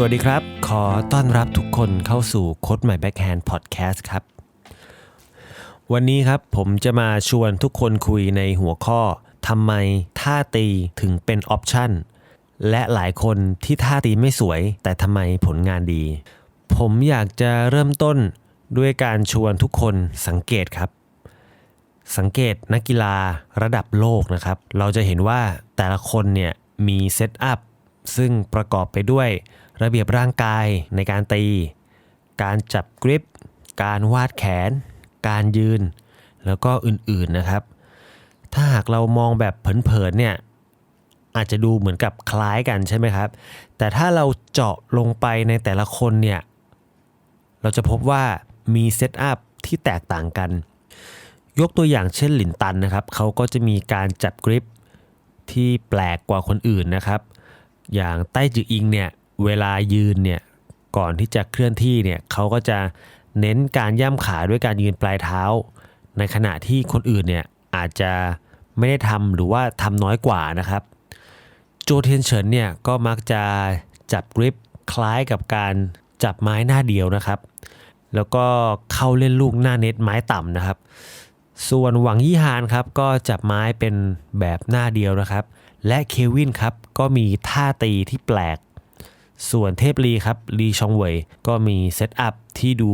สวัสดีครับ ขอต้อนรับทุกคนเข้าสู่โค้ดใหม่แบ็คแฮนด์พอดแคสต์ครับ วันนี้ครับผมจะมาชวนทุกคนคุยในหัวข้อทำไมท่าตีถึงเป็นออปชันและหลายคนที่ท่าตีไม่สวย แต่ทำไมผลงานดี ผมอยากจะเริ่มต้นด้วยการชวนทุกคนสังเกตครับ สังเกตนักกีฬาระดับโลกนะครับ เราจะเห็นว่าแต่ละคนเนี่ยมีเซตอัพซึ่งประกอบไปด้วย ระเบียบร่างกายในการตี การจับกริป การวาดแขน การยืน แล้วก็อื่นๆนะครับ ถ้าหากเรามองแบบเผินๆเนี่ยอาจจะดูเหมือนกับคล้ายกันใช่ไหมครับ แต่ถ้าเราเจาะลงไปในแต่ละคนเนี่ยเราจะพบว่ามีเซตอัพที่แตกต่างกัน ยกตัวอย่างเช่นหลินตันนะครับเขาก็จะมีการจับกริปที่แปลกกว่าคนอื่นนะครับ อย่างใต้จืออิงเนี่ย เวลายืนเนี่ยก่อนที่จะเคลื่อนที่เนี่ยเขาก็จะเน้นการย่ำขาด้วยการยืนปลายเท้า ในขณะที่คนอื่นเนี่ยอาจจะไม่ได้ทำหรือว่าทำน้อยกว่านะครับ โจเทียนเฉินเนี่ยก็มักจะจับกริปคล้ายกับการจับไม้หน้าเดียวนะครับ แล้วก็เข้าเล่นลูกหน้าเน็ตไม้ต่ำนะครับ ส่วนหวังยี่ฮานครับก็จับไม้เป็นแบบหน้าเดียวนะครับ และเควินครับก็มีท่าตีที่แปลก ส่วนเทพลีครับลีชองเวยก็มีเซตอัพที่ดู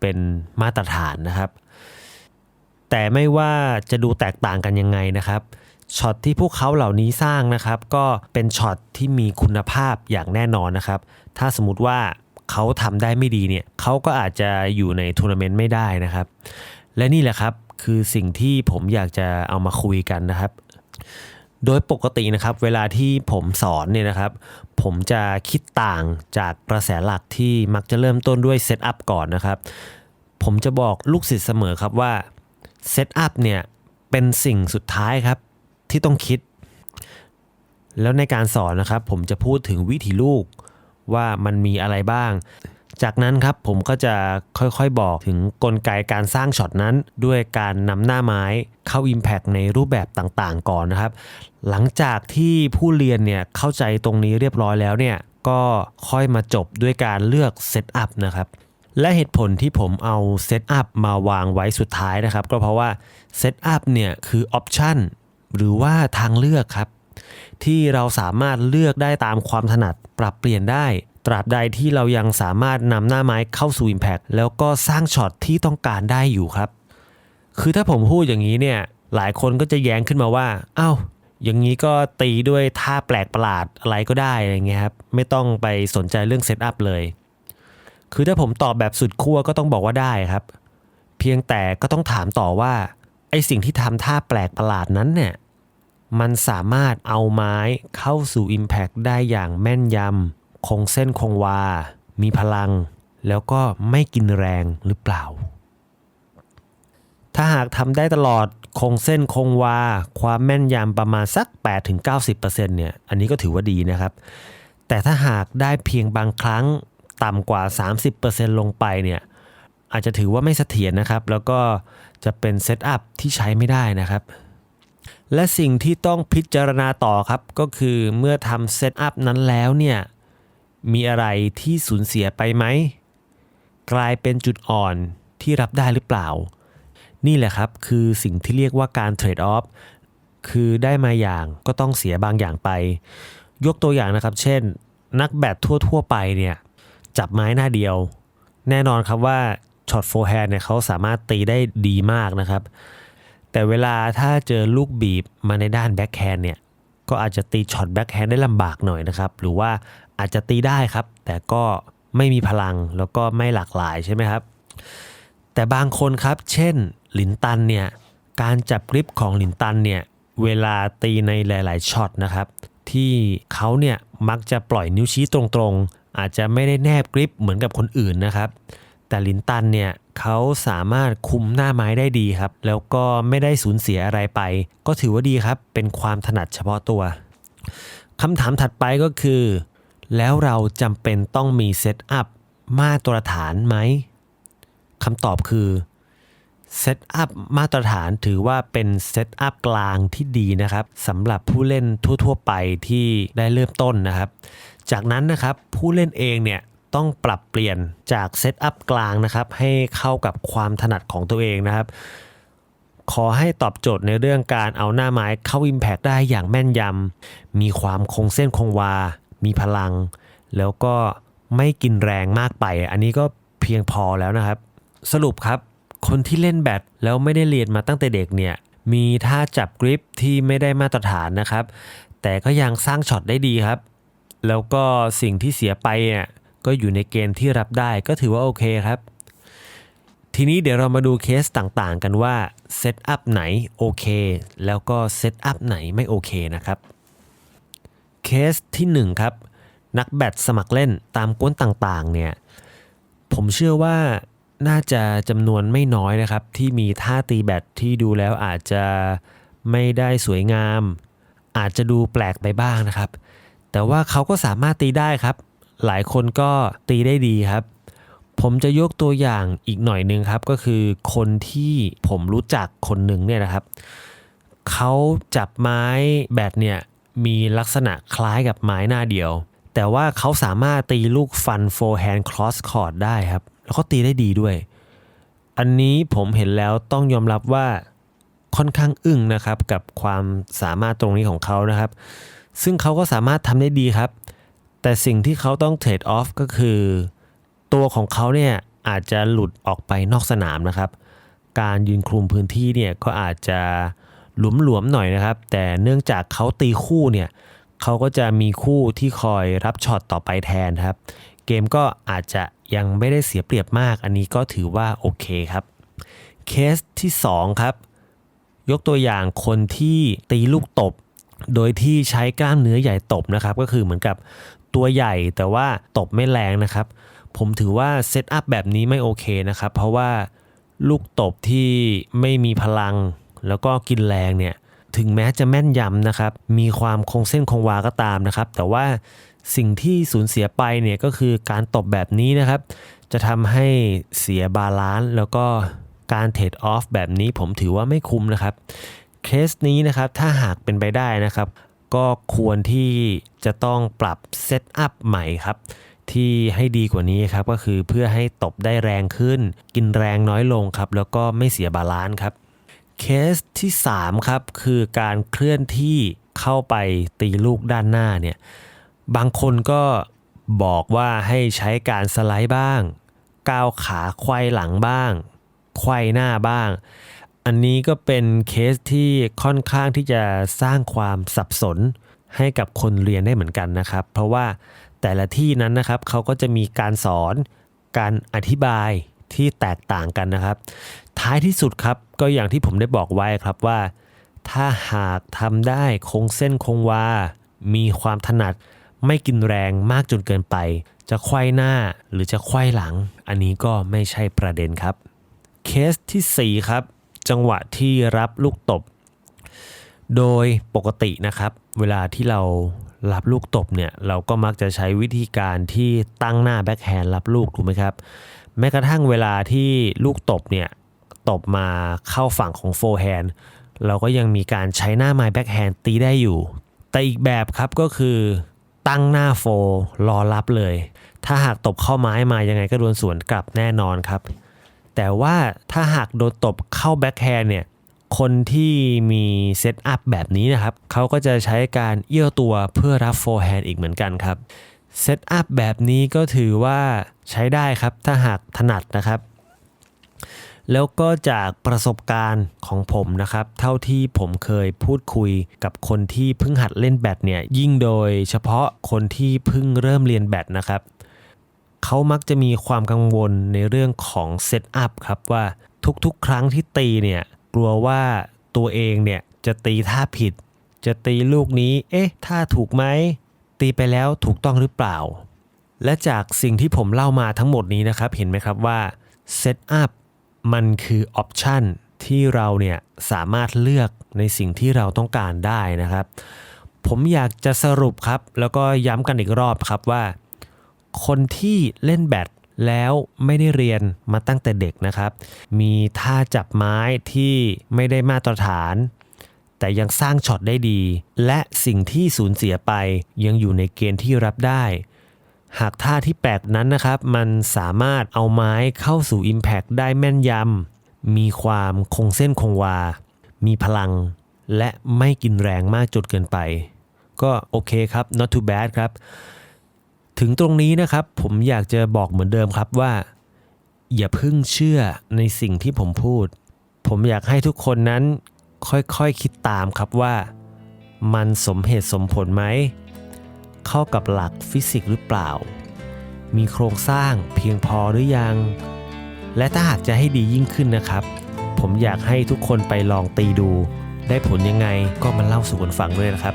เป็นมาตรฐานนะครับ แต่ไม่ว่าจะดูแตกต่างกันยังไงนะครับช็อตที่พวกเขาเหล่านี้สร้างนะครับ ก็เป็นช็อตที่มีคุณภาพอย่างแน่นอนนะครับ ถ้าสมมติว่าเขาทำได้ไม่ดีเนี่ยเขาก็อาจจะอยู่ในทัวร์นาเมนต์ไม่ได้นะครับ และนี่แหละครับคือสิ่งที่ผมอยากจะเอามาคุยกันนะครับ โดยปกตินะครับเวลาที่ผมสอนเนี่ยนะครับ ผมจะคิดต่างจากกระแสหลักที่มักจะเริ่มต้นด้วยเซตอัพก่อนนะครับ ผมจะบอกลูกศิษย์เสมอครับว่าเซตอัพเนี่ยเป็นสิ่งสุดท้ายครับที่ต้องคิด แล้วในการสอนนะครับ ผมจะพูดถึงวิธีลูกว่ามันมีอะไรบ้าง จากนั้นครับผมก็จะค่อยๆบอกถึงกลไกการสร้างช็อตนั้น ด้วยการนำหน้าไม้เข้า Impact ในรูปแบบต่างๆ ก่อนนะครับ หลังจากที่ผู้เรียนเนี่ยเข้าใจตรงนี้เรียบร้อยแล้วเนี่ยก็ค่อยมาจบด้วยการเลือกเซตอัพนะครับและเหตุผลที่ผมเอาเซตอัพมาวางไว้สุดท้ายนะครับ ก็เพราะว่าเซตอัพเนี่ยคือออปชันหรือว่าทางเลือกครับ ที่เราสามารถเลือกได้ตามความถนัดปรับเปลี่ยนได้ ตราบใดที่เรายังสามารถนำหน้าไม้เข้าสู่ Impact แล้วก็สร้างช็อตที่ต้องการได้อยู่ครับ คือถ้าผมพูดอย่างนี้เนี่ยหลายคนก็จะแย้งขึ้นมาว่าเอ้าอย่างนี้ก็ตีด้วยท่าแปลกประหลาดอะไรก็ได้อะไรเงี้ยครับไม่ต้องไปสนใจเรื่องเซตอัพเลย คือถ้าผมตอบแบบสุดขั้วก็ต้องบอกว่าได้ครับ เพียงแต่ก็ต้องถามต่อว่าไอสิ่งที่ทำท่าแปลกประหลาดนั้นเนี่ยมันสามารถเอาไม้เข้าสู่ Impact ได้อย่างแม่นยำ คงเส้นคงวา มีพลัง แล้วก็ไม่กินแรงหรือเปล่า ถ้าหากทำได้ตลอดคงเส้นคงวา ความแม่นยำประมาณสัก 8-90%เนี่ย อันนี้ก็ถือว่าดีนะครับ แต่ถ้าหากได้เพียงบางครั้งต่ำกว่า 30%ลงไปเนี่ยอาจจะถือว่าไม่เสถียรนะครับ แล้วก็จะเป็นเซตอัพที่ใช้ไม่ได้นะครับ และสิ่งที่ต้องพิจารณาต่อครับ ก็คือเมื่อทำเซตอัพนั้นแล้วเนี่ย มีอะไรที่สูญเสียไปไหม กลายเป็นจุดอ่อนที่รับได้หรือเปล่า นี่แหละครับคือสิ่งที่เรียกว่าการเทรดออฟคือได้มาอย่างก็ต้องเสียบางอย่างไป ยกตัวอย่างนะครับ เช่น นักแบดทั่ว ๆ ไปเนี่ยจับไม้หน้าเดียว แน่นอนครับว่าช็อตโฟร์แฮนด์เนี่ยเขาสามารถตีได้ดีมากนะครับ แต่เวลาถ้าเจอลูกบีบมาในด้านแบ็คแฮนด์เนี่ยก็อาจจะตีช็อตแบ็คแฮนด์ได้ลำบากหน่อยนะครับ หรือว่า อาจจะตีได้ครับ แต่ก็ไม่มีพลังแล้วก็ไม่หลากหลายใช่ไหมครับ แต่บางคนครับ เช่นหลินตันเนี่ยการจับกริปของหลินตันเนี่ยเวลาตีในหลาย ๆช็อตนะครับ ที่เขาเนี่ยมักจะปล่อยนิ้วชี้ตรงๆ อาจจะไม่ได้แนบกริปเหมือนกับคนอื่นนะครับ แต่ลินตันเนี่ยเขาสามารถคุมหน้าไม้ได้ดีครับ แล้วก็ไม่ได้สูญเสียอะไรไป ก็ถือว่าดีครับ เป็นความถนัดเฉพาะตัวคำถามถัดไปก็คือ แล้วเราจำเป็นต้องมีเซตอัพมาตรฐานไหมคำตอบคือเซตอัพมาตรฐานถือว่าเป็นเซตอัพกลางที่ดีนะครับสำหรับผู้เล่นทั่ว ๆ ไปที่ได้เริ่มต้นนะครับ จากนั้นนะครับผู้เล่นเองเนี่ยต้องปรับเปลี่ยนจากเซตอัพกลางนะครับให้เข้ากับความถนัดของตัวเองนะครับ ขอให้ตอบโจทย์ในเรื่องการเอาหน้าไม้เข้า Impact ได้อย่างแม่นยำมีความคงเส้นคงวา มีพลัง แล้วก็ไม่กินแรงมากไป อันนี้ก็เพียงพอแล้วนะครับ สรุปครับคนที่เล่นแบดแล้วไม่ได้เรียนมาตั้งแต่เด็กเนี่ยมีท่าจับกริปที่ไม่ได้มาตรฐานนะครับ แต่ก็ยังสร้างช็อตได้ดีครับ แล้วก็สิ่งที่เสียไปอะก็อยู่ในเกณฑ์ที่รับได้ก็ถือว่าโอเคครับ ทีนี้เดี๋ยวเรามาดูเคสต่างๆ กันว่าเซตอัพไหนโอเคแล้วก็เซตอัพไหนไม่โอเคนะครับ เคสที่ 1 ครับ นักแบดสมัครเล่นตามกวนต่างๆเนี่ยผมเชื่อว่าน่าจะจำนวนไม่น้อยนะครับ ที่มีท่าตีแบดที่ดูแล้วอาจจะไม่ได้สวยงาม อาจจะดูแปลกไปบ้างนะครับ แต่ว่าเขาก็สามารถตีได้ครับ หลายคนก็ตีได้ดีครับ ผมจะยกตัวอย่างอีกหน่อยหนึ่งครับ ก็คือคนที่ผมรู้จักคนหนึ่งเนี่ยนะครับเขาจับไม้แบดเนี่ย มีลักษณะคล้ายกับไม้หน้าเดียว แต่ว่าเขาสามารถตีลูกฟันโฟร์แฮนด์ครอสคอร์ดได้ครับ แล้วก็ตีได้ดีด้วย อันนี้ผมเห็นแล้วต้องยอมรับว่าค่อนข้างอึ้งนะครับกับความสามารถตรงนี้ของเขานะครับ ซึ่งเขาก็สามารถทำได้ดีครับ แต่สิ่งที่เขาต้องเทรดออฟก็คือ ตัวของเขาเนี่ยอาจจะหลุดออกไปนอกสนามนะครับ การยืนคลุมพื้นที่เนี่ยก็อาจจะ หลวมๆหน่อยนะครับ แต่เนื่องจากเขาตีคู่เนี่ยเขาก็จะมีคู่ที่คอยรับช็อตต่อไปแทนครับ เกมก็อาจจะยังไม่ได้เสียเปรียบมาก อันนี้ก็ถือว่าโอเคครับ เคสที่ 2 ครับ ยกตัวอย่างคนที่ตีลูกตบ โดยที่ใช้กล้ามเนื้อใหญ่ตบนะครับ ก็คือเหมือนกับตัวใหญ่แต่ว่าตบไม่แรงนะครับ ผมถือว่าเซตอัพแบบนี้ไม่โอเคนะครับ เพราะว่าลูกตบที่ไม่มีพลัง แล้วก็กินแรงเนี่ยถึงแม้จะแม่นยำนะครับ มีความคงเส้นคงวาก็ตามนะครับ แต่ว่าสิ่งที่สูญเสียไปเนี่ยก็คือการตบแบบนี้นะครับ จะทำให้เสียบาลานซ์แล้วก็การเทรดออฟแบบนี้ผมถือว่าไม่คุ้มนะครับ เคสนี้นะครับถ้าหากเป็นไปได้นะครับ ก็ควรที่จะต้องปรับเซตอัพใหม่ครับที่ให้ดีกว่านี้ครับก็คือเพื่อให้ตบได้แรงขึ้น กินแรงน้อยลงครับ แล้วก็ไม่เสียบาลานซ์ครับ เคสที่ 3 ครับ คือการเคลื่อนที่เข้าไปตีลูกด้านหน้าเนี่ยบางคนก็บอกว่าให้ใช้การสไลด์บ้าง ก้าวขาไขว้หลังบ้างไขว้หน้าบ้าง อันนี้ก็เป็นเคสที่ค่อนข้างที่จะสร้างความสับสนให้กับคนเรียนได้เหมือนกันนะครับ เพราะว่าแต่ละที่นั้นนะครับเขาก็จะมีการสอน การอธิบาย ที่แตกต่างกันนะครับ ท้ายที่สุดครับก็อย่างที่ผมได้บอกไว้ครับว่า ถ้าหากทำได้คงเส้นคงวา มีความถนัดไม่กินแรงมากจนเกินไป จะไขว้หน้าหรือจะไขว้หลัง อันนี้ก็ไม่ใช่ประเด็นครับ เคสทีสี่ 4 ครับ จังหวะที่รับลูกตบ โดยปกตินะครับ เวลาที่เรารับลูกตบเนี่ยเราก็มักจะใช้วิธีการที่ตั้งหน้าแบ็คแฮนด์รับลูกถูกไหมครับ แม้กระทั่งเวลาที่ลูกตบเนี่ยตบมาเข้าฝั่งของโฟร์แฮนด์เราก็ยังมีการใช้หน้าไม้แบ็คแฮนด์ตีได้อยู่ แต่อีกแบบครับก็คือตั้งหน้าโฟรอรับเลย ถ้าหากตบเข้าไม้มายังไงก็โดนสวนกลับแน่นอนครับ แต่ว่าถ้าหากโดนตบเข้าแบ็คแฮนด์เนี่ยคนที่มีเซตอัพแบบนี้นะครับ เขาก็จะใช้การเอี้ยวตัวเพื่อรับโฟร์แฮนด์อีกเหมือนกันครับ เซตอัพแบบนี้ก็ถือว่าใช้ได้ครับ ถ้าหากถนัดนะครับ แล้วก็จากประสบการณ์ของผมนะครับ เท่าที่ผมเคยพูดคุยกับคนที่เพิ่งหัดเล่นแบดเนี่ยยิ่งโดยเฉพาะคนที่เพิ่งเริ่มเรียนแบดนะครับเขามักจะมีความกังวลในเรื่องของเซตอัพครับว่าทุกๆ ครั้งที่ตีเนี่ยกลัวว่าตัวเองเนี่ยจะตีท่าผิด จะตีลูกนี้ เอ๊ะท่าถูกไหม ตีไปแล้วถูกต้องหรือเปล่า และจากสิ่งที่ผมเล่ามาทั้งหมดนี้นะครับ เห็นไหมครับว่าเซตอัพมันคือออปชันที่เราเนี่ยสามารถเลือกในสิ่งที่เราต้องการได้นะครับ ผมอยากจะสรุปครับ แล้วก็ย้ำกันอีกรอบครับว่า คนที่เล่นแบดแล้วไม่ได้เรียนมาตั้งแต่เด็กนะครับ มีท่าจับไม้ที่ไม่ได้มาตรฐาน แต่ยังสร้างช็อตได้ดี และสิ่งที่สูญเสียไปยังอยู่ในเกณฑ์ที่รับได้ หากท่าที่แปลกนั้นนะครับ มันสามารถเอาไม้เข้าสู่ Impact ได้แม่นยำมีความคงเส้นคงวา มีพลัง และไม่กินแรงมากจนเกินไป ก็โอเคครับ not too bad ครับ ถึงตรงนี้นะครับผมอยากจะบอกเหมือนเดิมครับว่า อย่าเพิ่งเชื่อในสิ่งที่ผมพูด ผมอยากให้ทุกคนนั้น ค่อยๆคคิดตามครับว่า มันสมเหตุสมผลไหม เข้ากับหลักฟิสิกส์หรือเปล่า มีโครงสร้างเพียงพอหรือยัง และถ้าหากจะให้ดียิ่งขึ้นนะครับ ผมอยากให้ทุกคนไปลองตีดู ได้ผลยังไงก็มาเล่าสู่กันฟังด้วยนะครับ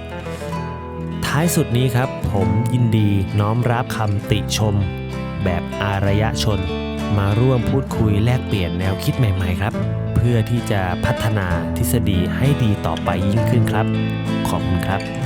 ท้ายสุดนี้ครับ ผมยินดีน้อมรับคำติชม แบบอารยชน มาร่วมพูดคุยแลกเปลี่ยนแนวคิดใหม่ ๆ ครับ พื่อที่จะพัฒนาทฤษฎีให้ดีต่อไปยิ่งขึ้นครับ ขอบคุณครับ